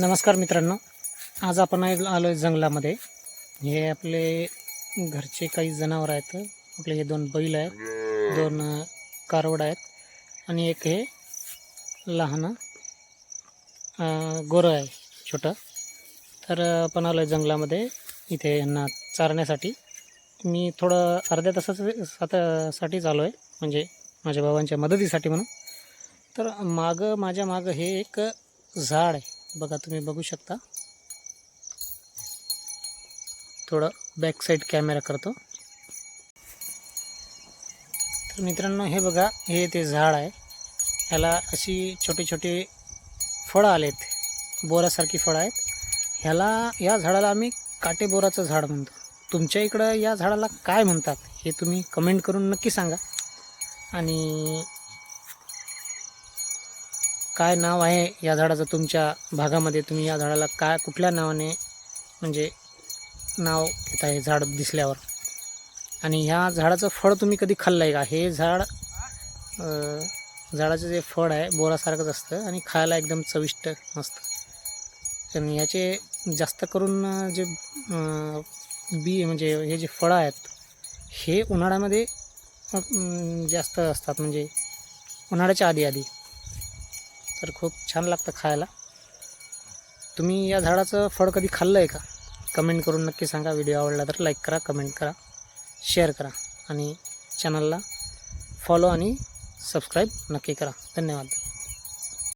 नमस्कार मित्रांनो. आज आपण आलो आहे जंगलामध्ये. हे आपले घरचे काही जनावर आहेत. आपले हे दोन बैल आहेत. दोन कारवड आहेत. आणि एक हे लहान गोरं आहे छोटं. तर आपण आलो आहे जंगलामध्ये. इथे यांना चारण्यासाठी. मी थोडं अर्ध्या तासाचं सातासाठीच आलो आहे म्हणजे माझ्या भावांच्या मदतीसाठी म्हणून. तर मागं माझ्या मागं हे एक झाड आहे. बघा तुम्ही बघू शकता. थोडं बॅक साईड कॅमेरा करतो. तर मित्रांनो हे बघा हे ते झाड आहे. ह्याला अशी छोटे छोटे फळं आलेत. बोरासारखी फळं आहेत. ह्याला या झाडाला आम्ही काटे बोराचं झाड म्हणतो. तुमच्या इकडं या झाडाला काय म्हणतात हे तुम्ही कमेंट करून नक्की सांगा. आणि काय नाव आहे या झाडाचं तुमच्या भागामध्ये? तुम्ही या झाडाला काय कुठल्या नावाने म्हणजे नाव घेत आहे झाड दिसल्यावर? आणि ह्या झाडाचं फळ तुम्ही कधी खाल्लं आहे का? हे झाड झाडाचं जे फळ आहे बोरासारखंच असतं आणि खायला एकदम चविष्ट मस्त. आणि याचे जास्त करून जे बी म्हणजे हे जे फळं आहेत हे उन्हाळ्यामध्ये जास्त असतात. म्हणजे उन्हाळ्याच्या आधी आधी. तर खूप छान लागतं खायला. तुम्ही या झाडाचं फळ कधी खाल्लं आहे का? कमेंट करून नक्की सांगा. व्हिडिओ आवडला तर लाईक करा कमेंट करा शेअर करा आणि चॅनलला फॉलो आणि सबस्क्राईब नक्की करा. धन्यवाद.